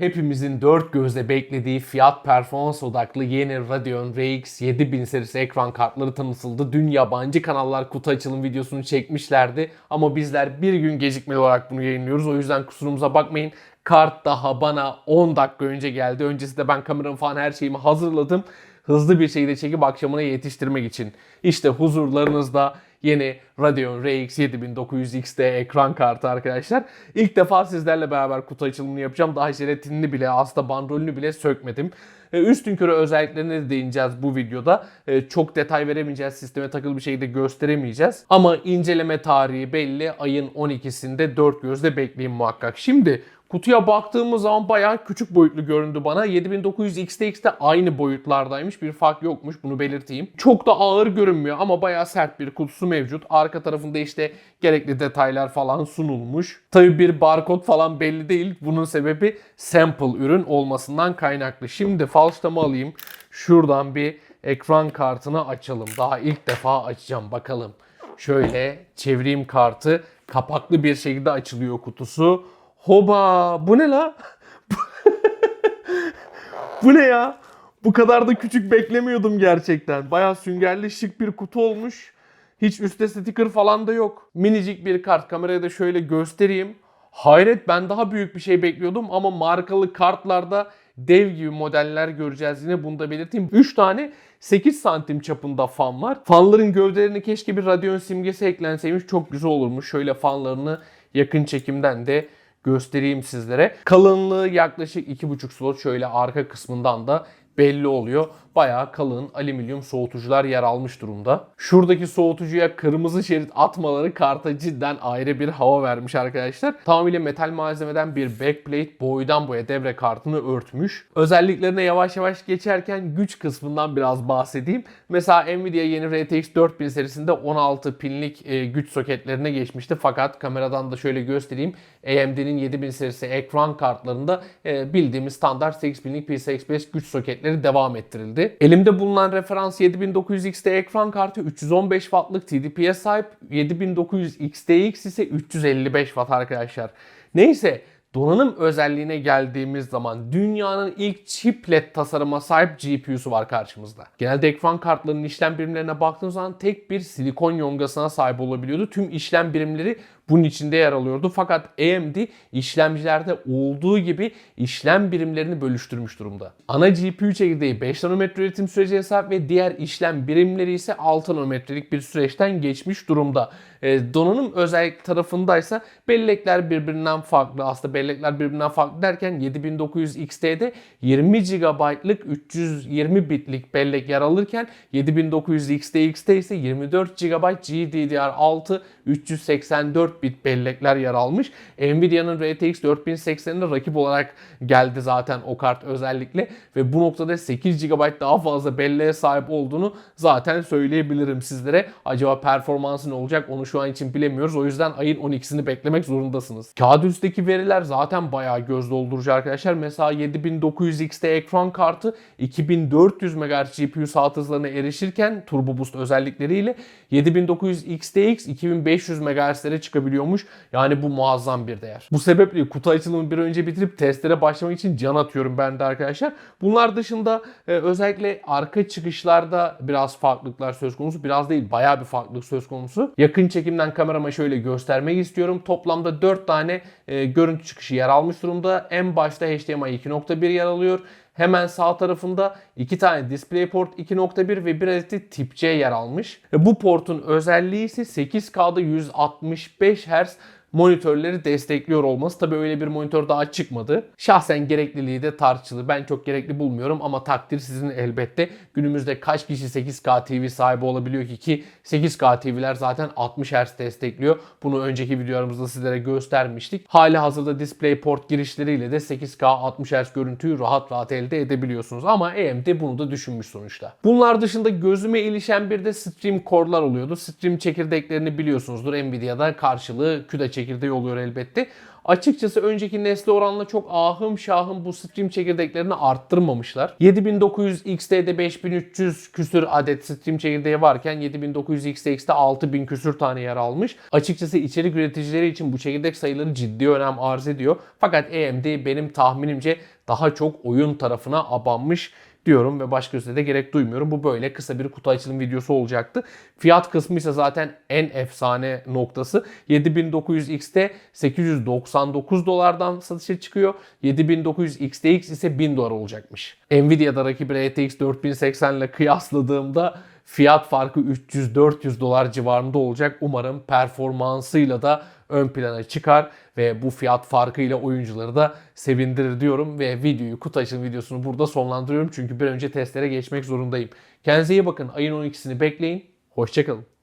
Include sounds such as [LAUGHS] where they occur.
Hepimizin dört gözle beklediği fiyat performans odaklı yeni Radeon RX 7000 serisi ekran kartları tanıtıldı. Dün yabancı kanallar kutu açılım videosunu çekmişlerdi ama bizler bir gün gecikmeli olarak bunu yayınlıyoruz. O yüzden kusurumuza bakmayın. Kart daha bana 10 dakika önce geldi. Öncesinde ben kameramı falan her şeyimi hazırladım. Hızlı bir şekilde çekip akşamına yetiştirmek için. İşte huzurlarınızda yeni Radeon RX 7900 XT ekran kartı arkadaşlar. İlk defa sizlerle beraber kutu açılımını yapacağım. Daha jelatinini bile aslında bandrolünü bile sökmedim. E, Üstün körü özelliklerine de değineceğiz bu videoda. E, Çok detay veremeyeceğiz, sisteme takılı bir şey de gösteremeyeceğiz. Ama inceleme tarihi belli. Ayın 12'sinde dört gözle bekleyin muhakkak. Şimdi Kutuya baktığımız zaman bayağı küçük boyutlu göründü bana. 7900 XTX de aynı boyutlardaymış. Bir fark yokmuş bunu belirteyim. Çok da ağır görünmüyor ama bayağı sert bir kutusu mevcut. Arka tarafında işte gerekli detaylar falan sunulmuş. Tabii bir barkod falan belli değil. Bunun sebebi sample ürün olmasından kaynaklı. Şimdi falçatamı alayım. Şuradan bir ekran kartını açalım. Daha ilk defa açacağım bakalım. Şöyle çevireyim kartı. Kapaklı bir şekilde açılıyor kutusu. Hoba bu ne la? [LAUGHS] bu ne ya? Bu kadar da küçük beklemiyordum gerçekten. Bayağı süngerli şık bir kutu olmuş. Hiç üstte sticker falan da yok. Minicik bir kart. Kameraya da şöyle göstereyim. Hayret ben daha büyük bir şey bekliyordum ama markalı kartlarda dev gibi modeller göreceğiz yine bunu da belirteyim. 3 tane 8 santim çapında fan var. Fanların gövdelerine keşke bir radyon simgesi eklenseymiş çok güzel olurmuş. Şöyle fanlarını yakın çekimden de göstereyim sizlere. Kalınlığı yaklaşık 2,5 slot şöyle arka kısmından da belli oluyor. Bayağı kalın alüminyum soğutucular yer almış durumda. Şuradaki soğutucuya kırmızı şerit atmaları karta cidden ayrı bir hava vermiş arkadaşlar. Tamamıyla metal malzemeden bir backplate boydan boya devre kartını örtmüş. Özelliklerine yavaş yavaş geçerken güç kısmından biraz bahsedeyim. Mesela Nvidia yeni RTX 4000 serisinde 16 pinlik e, güç soketlerine geçmişti. Fakat kameradan da şöyle göstereyim. AMD'nin 7000 serisi ekran kartlarında e, bildiğimiz standart 8000'lik PCI Express güç soketleri devam ettirildi. Elimde bulunan referans 7900 XT ekran kartı 315 wattlık TDP'ye sahip. 7900 XTX ise 355 watt arkadaşlar. Neyse Donanım özelliğine geldiğimiz zaman dünyanın ilk chiplet tasarıma sahip GPU'su var karşımızda. Genelde ekran kartlarının işlem birimlerine baktığınız zaman tek bir silikon yongasına sahip olabiliyordu. Tüm işlem birimleri bunun içinde yer alıyordu. Fakat AMD işlemcilerde olduğu gibi işlem birimlerini bölüştürmüş durumda. Ana GPU çekirdeği 5 nanometre üretim süreci sahip ve diğer işlem birimleri ise 6 nanometrelik bir süreçten geçmiş durumda. E, donanım özellik tarafındaysa bellekler birbirinden farklı. Aslında bellekler birbirinden farklı derken 7900 XT'de 20 GB'lık 320 bitlik bellek yer alırken 7900 XTX'te ise 24 GB GDDR6 384 bit bellekler yer almış. Nvidia'nın RTX 4080'ine rakip olarak geldi zaten o kart özellikle ve bu noktada 8 GB daha fazla belleğe sahip olduğunu zaten söyleyebilirim sizlere. Acaba performansı ne olacak onu şu an için bilemiyoruz. O yüzden ayın 12'sini beklemek zorundasınız. Kağıt üstteki veriler zaten bayağı göz doldurucu arkadaşlar. Mesela 7900 XT ekran kartı 2400 MHz GPU saat hızlarına erişirken Turbo Boost özellikleriyle 7900 XTX 2500 MHz'lere çıkabiliyormuş. Yani bu muazzam bir değer. Bu sebeple kutu açılımı bir önce bitirip testlere başlamak için can atıyorum ben de arkadaşlar. Bunlar dışında e, özellikle arka çıkışlarda biraz farklılıklar söz konusu. Biraz değil bayağı bir farklılık söz konusu. Yakın çekimden kamerama şöyle göstermek istiyorum. Toplamda 4 tane e, görüntü çıkışı yer almış durumda. En başta HDMI 2.1 yer alıyor. Hemen sağ tarafında iki tane DisplayPort 2.1 ve bir adet de Tip C yer almış. E, Bu portun özelliği ise 8K'da 165 Hz monitörleri destekliyor olması. Tabi öyle bir monitör daha çıkmadı. Şahsen gerekliliği de tartışılır. Ben çok gerekli bulmuyorum ama takdir sizin elbette. Günümüzde kaç kişi 8K TV sahibi olabiliyor ki ki 8K TV'ler zaten 60 Hz destekliyor. Bunu önceki videolarımızda sizlere göstermiştik. Hali hazırda DisplayPort girişleriyle de 8K 60 Hz görüntüyü rahat rahat elde edebiliyorsunuz. Ama AMD bunu da düşünmüş sonuçta. Bunlar dışında gözüme ilişen bir de Stream Core'lar oluyordu. Stream çekirdeklerini biliyorsunuzdur. Nvidia'da karşılığı CUDA çekirdeği oluyor elbette. Açıkçası önceki nesle oranla çok ahım şahım bu stream çekirdeklerini arttırmamışlar. 7900 XT'de 5300 küsür adet stream çekirdeği varken 7900 XTX'de 6000 küsür tane yer almış. Açıkçası içerik üreticileri için bu çekirdek sayıları ciddi önem arz ediyor. Fakat AMD benim tahminimce daha çok oyun tarafına abanmış diyorum ve başka üstüne de gerek duymuyorum. Bu böyle kısa bir kutu açılım videosu olacaktı. Fiyat kısmı ise zaten en efsane noktası. 7900 XT 899 dolardan satışa çıkıyor. 7900 XTX ise 1000 dolar olacakmış. Nvidia'da rakibi RTX 4080 ile kıyasladığımda fiyat farkı 300-400 dolar civarında olacak. Umarım performansıyla da ön plana çıkar ve bu fiyat farkıyla oyuncuları da sevindirir diyorum ve videoyu kutu açılım videosunu burada sonlandırıyorum çünkü bir önce testlere geçmek zorundayım. Kendinize iyi bakın. Ayın 12'sini bekleyin. Hoşçakalın.